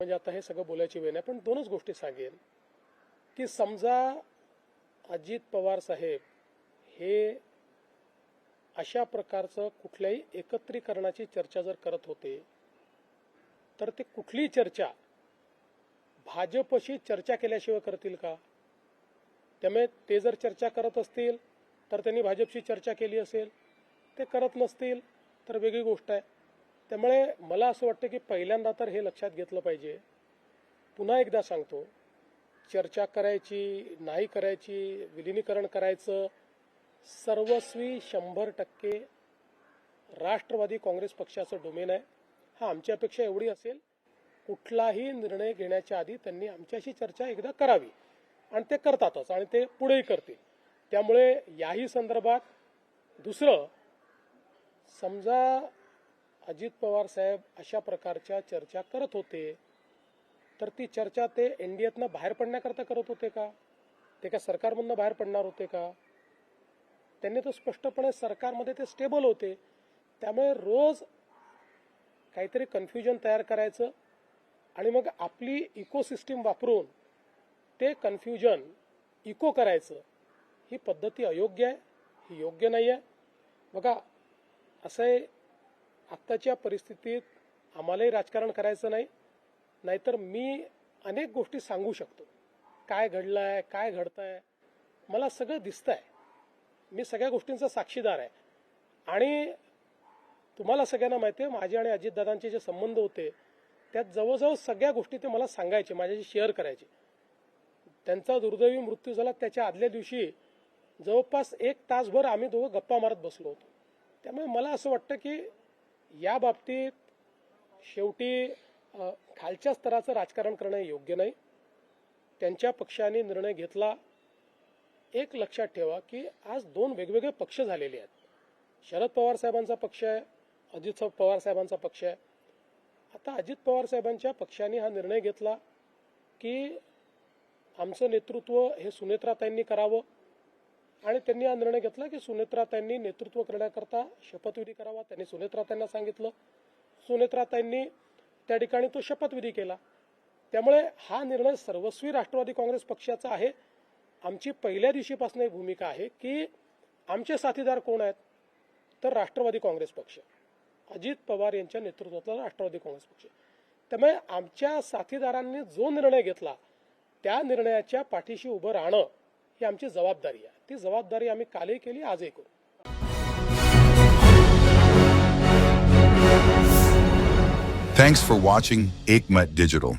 म्हणजे आता हे सगळं बोलायची वेळ नाही पण दोनच गोष्टी सांगेन. की समजा अजित पवार साहेब हे अशा प्रकारचं कुठल्याही एकत्रीकरणाची चर्चा जर करत होते तर ते कुठलीही चर्चा भाजपशी चर्चा केल्याशिवाय करतील का? त्यामुळे ते जर चर्चा करत असतील तर त्यांनी भाजपशी चर्चा केली असेल ते करत नसतील तर वेगळी गोष्ट आहे. त्यामुळे मला असं वाटतं की पहिल्यांदा तर हे लक्षात घेतलं पाहिजे. पुन्हा एकदा सांगतो चर्चा करायची नाही करायची विलिनीकरण करायचं सर्वस्वी शंभर टक्के राष्ट्रवादी काँग्रेस पक्षाचं डोमेन आहे. हा आमची अपेक्षा एवढी असेल कुठलाही निर्णय घेण्याच्या आधी त्यांनी आमच्याशी चर्चा एकदा करावी. आणि ते करतातच आणि ते पुढेही करतील. त्यामुळे याही संदर्भात दुसरं समजा अजित पवार साहेब अशा प्रकारच्या चर्चा करत होते. तर ती चर्चा ते एनडीएतनं बाहेर पडण्याकरता करत होते का? ते का सरकारमधनं बाहेर पडणार होते का? त्यांनी तर स्पष्टपणे सरकारमध्ये ते स्टेबल होते. त्यामुळे रोज काहीतरी कन्फ्युजन तयार करायचं आणि मग आपली इकोसिस्टीम वापरून ते कन्फ्युजन इको करायचं. ही पद्धती अयोग्य आहे? ही योग्य नाही आहे बघा असं आहे आत्ताच्या परिस्थितीत आम्हालाही राजकारण करायचं नाही नाहीतर मी अनेक गोष्टी सांगू शकतो. काय घडलं आहे काय घडतं आहे मला सगळं दिसतं आहे मी सगळ्या गोष्टींचा साक्षीदार आहे. आणि तुम्हाला सगळ्यांना माहिती आहे माझे आणि अजितदादांचे जे संबंध होते त्यात जवळजवळ सगळ्या गोष्टी ते मला सांगायचे माझ्याशी शेअर करायचे. त्यांचा दुर्दैवी मृत्यू झाला त्याच्या आदल्या दिवशी जवळपास एक तासभर आम्ही दोघं गप्पा मारत बसलो होतो. त्यामुळे मला असं वाटतं की या बाबतीत शेवटी खालच्या स्तराचं राजकारण करणं योग्य नाही. त्यांच्या पक्षाने निर्णय घेतला. एक लक्षात ठेवा की आज दोन वेगवेगळे पक्ष झालेले आहेत. शरद पवार साहेबांचा पक्ष आहे अजित पवार साहेबांचा पक्ष आहे. आता अजित पवार साहेबांच्या पक्षाने हा निर्णय घेतला की आमचं नेतृत्व हे सुनेत्राताईंनी करावं. आणि त्यांनी हा निर्णय घेतला की सुनेत्राताईंनी नेतृत्व करण्याकरता शपथविधी करावा. त्यांनी सुनेत्राताईंना सांगितलं. सुनेत्राताईंनी त्या ठिकाणी तो शपथविधी केला. त्यामुळे हा निर्णय सर्वस्वी राष्ट्रवादी काँग्रेस पक्षाचा आहे. आमची पहिल्या दिवशीपासून एक भूमिका आहे की आमचे साथीदार कोण आहेत? तर राष्ट्रवादी काँग्रेस पक्ष. अजित पवार यांच्या नेतृत्वातला राष्ट्रवादी काँग्रेस पक्ष. त्यामुळे आमच्या साथीदारांनी जो निर्णय घेतला त्या निर्णयाच्या पाठीशी उभं राहणं ही आमची जबाबदारी आहे. ती जबाबदारी आम्ही कालही केली आजही करू Thanks for watching Aikmat Digital.